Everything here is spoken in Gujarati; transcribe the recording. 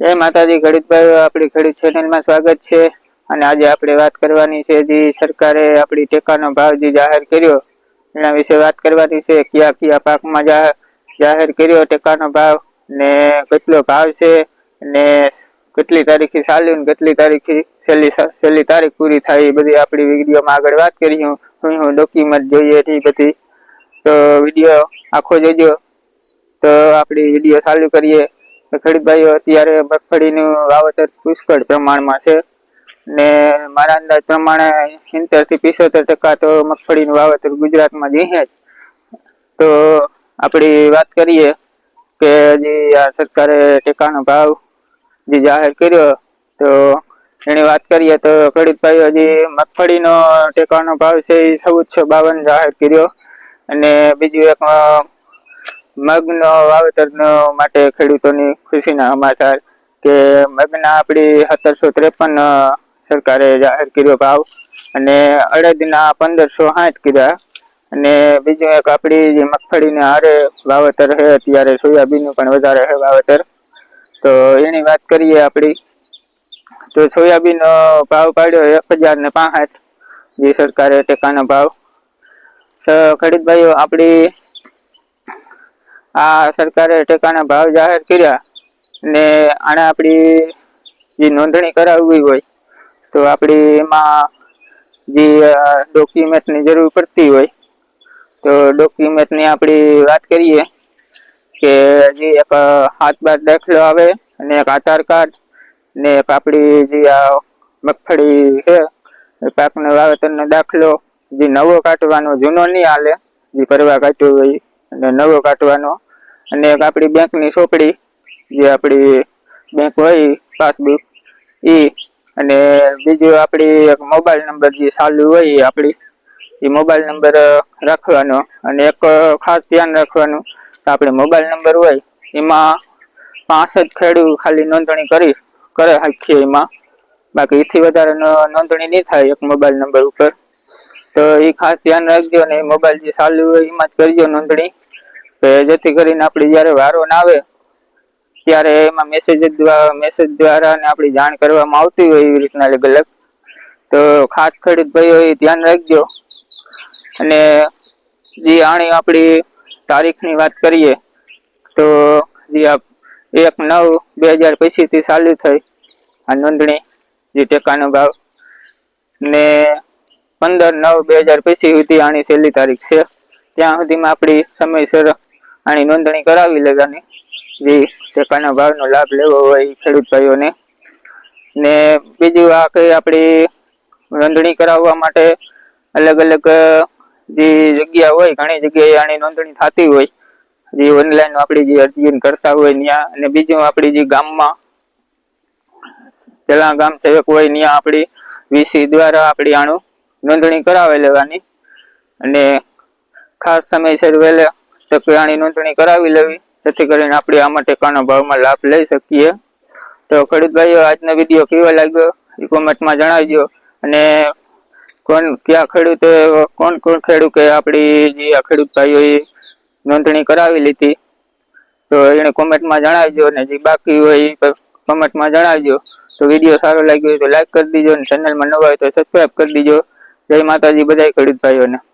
જય માતાજી ખેડૂતભાઈઓ આપણી ખેડૂત ચેનલમાં સ્વાગત છે. અને આજે આપણે વાત કરવાની છે જે સરકારે આપણી ટેકાનો ભાવ જે જાહેર કર્યો, એના વિશે વાત કરવાની છે, કયા કયા પાકમાં જાહેર કર્યો ટેકાનો ભાવ, ને કેટલો ભાવ છે, ને કેટલી તારીખે ચાલ્યું ને કેટલી તારીખે છેલ્લી છેલ્લી તારીખ પૂરી થાય, એ બધી આપણી વિડીયોમાં આગળ વાત કરી હું હું ડોક્યુમેન્ટ જોઈએ એ બધી. તો વીડિયો આખો જોજો. તો આપણી વીડિયો ચાલુ કરીએ. ખેડૂતભાઈઓ અત્યારે મગફળીનું વાવેતર પુષ્કળ પ્રમાણમાં છે. ને મારા અંદાજ પ્રમાણે સિત્તેરથી પિસોતેર ટકા તો મગફળીનું વાવેતર ગુજરાતમાં જ છે. તો આપણી વાત કરીએ કે જે આ સરકારે ટેકાનો ભાવ જે જાહેર કર્યો, તો એની વાત કરીએ તો ખેડૂતભાઈઓ જે મગફળીનો ટેકાનો ભાવ છે એ ચૌદસો બાવન જાહેર કર્યો. અને બીજું એક મગનો વાવેતરનો માટે ખેડૂતોની ખુશીના સમાચાર કે મગના આપણી સત્તરસો ત્રેપન સરકારે જાહેર કર્યો ભાવ અને અડદના પંદરસો સાઠ કીધા. અને બીજું એક આપણી જે મગફળીને હારે વાવેતર છે, અત્યારે સોયાબીનનું પણ વધારે છે વાવેતર. તો એની વાત કરીએ આપણી. તો સોયાબીનનો ભાવ પાડ્યો એક હજાર ને પાંસઠ, જે સરકારે ટેકાનો ભાવ. તો ખેડૂતભાઈઓ આપણી આ સરકારે ટેકાના ભાવ જાહેર કર્યા ને આને આપણી જે નોંધણી કરાવવી હોય તો આપણી એમાં જે ડોક્યુમેન્ટની જરૂર પડતી હોય તો ડોક્યુમેન્ટની આપણી વાત કરીએ કે જે એક હાથ બાર દાખલો આવે અને એક આધાર કાર્ડ ને એક આપણી જે આ મગફળી છે પાકનો વાવેતરનો દાખલો, જે નવો કાઢવાનો જૂનો નહીં હાલે, જે પરવા કાઢ્યો હોય અને નવો કાઢવાનો. અને એક આપણી બેંકની ચોપડી જે આપણી બેંક હોય, પાસબુક એ અને બીજું આપણી એક મોબાઈલ નંબર જે ચાલુ હોય એ આપણી એ મોબાઈલ નંબર રાખવાનો. અને એક ખાસ ધ્યાન રાખવાનું કે આપણે મોબાઈલ નંબર હોય, એમાં પાંચ જ ખેડૂત ખાલી નોંધણી કરી, કરે શકીએ એમાં. બાકી એથી વધારે નોંધણી નહીં થાય એક મોબાઈલ નંબર ઉપર. તો એ ખાસ ધ્યાન રાખજો અને મોબાઈલ જે ચાલુ હોય એમાં જ કરજો નોંધણી. કે જેથી કરીને આપણી જ્યારે વારો ના આવે, ત્યારે એમાં મેસેજ મેસેજ દ્વારા ને આપણી જાણ કરવામાં આવતી હોય એવી રીતના અલગ અલગ. તો ખાસ ખેડૂત ભાઈઓ એ ધ્યાન રાખજો. અને જે આણી આપણી તારીખની વાત કરીએ, તો જે આ એક નવ બે હજાર પછીથી ચાલુ થઈ આ નોંધણી, જે ટેકાનો ભાવ. ને પંદર નવ બે હજાર પછી સુધી આની છેલ્લી તારીખ છે. ત્યાં સુધીમાં આપણી સમયસર આની નોંધણી કરાવી લેવાની જે ટેકાના ભાવનો લાભ લેવો હોય ખેડૂત ભાઈઓને. ને બીજું આ કઈ આપણી નોંધણી કરાવવા માટે અલગ અલગ, જે જગ્યા હોય, ઘણી જગ્યાએ આની નોંધણી થતી હોય. જે ઓનલાઈન આપણી જે અરજી કરતા હોય ત્યાં અને બીજું આપણી જે ગામમાં, પેલા ગામ સેવક હોય ત્યાં આપણી વીસી દ્વારા આપણી આનું નોંધણી કરાવી લેવાની. અને ખાસ સમયસર વહેલે આની નોંધણી કરાવી લેવી. જેથી કરીને આપણે આમાં ટેકાના ભાવમાં લાભ લઈ શકીએ. તો ખેડૂતભાઈઓ, આજનો વીડિયો કેવો લાગ્યો? એ કોમેન્ટમાં જણાવજો. અને કોણ, કયા ખેડૂતે, કોણ કોણ ખેડૂતે આપણી જે આ ખેડૂત ભાઈઓએ નોંધણી કરાવી લીધી? તો એને કોમેન્ટમાં જણાવજો અને જે બાકી હોય એ કોમેન્ટમાં જણાવજો. તો વીડિયો સારો લાગ્યો હોય તો લાઈક કરી દીજો અને ચેનલમાં નવા હોય તો સબસ્ક્રાઈબ કરી દીજો. જય માતાજી બધા ખેડૂત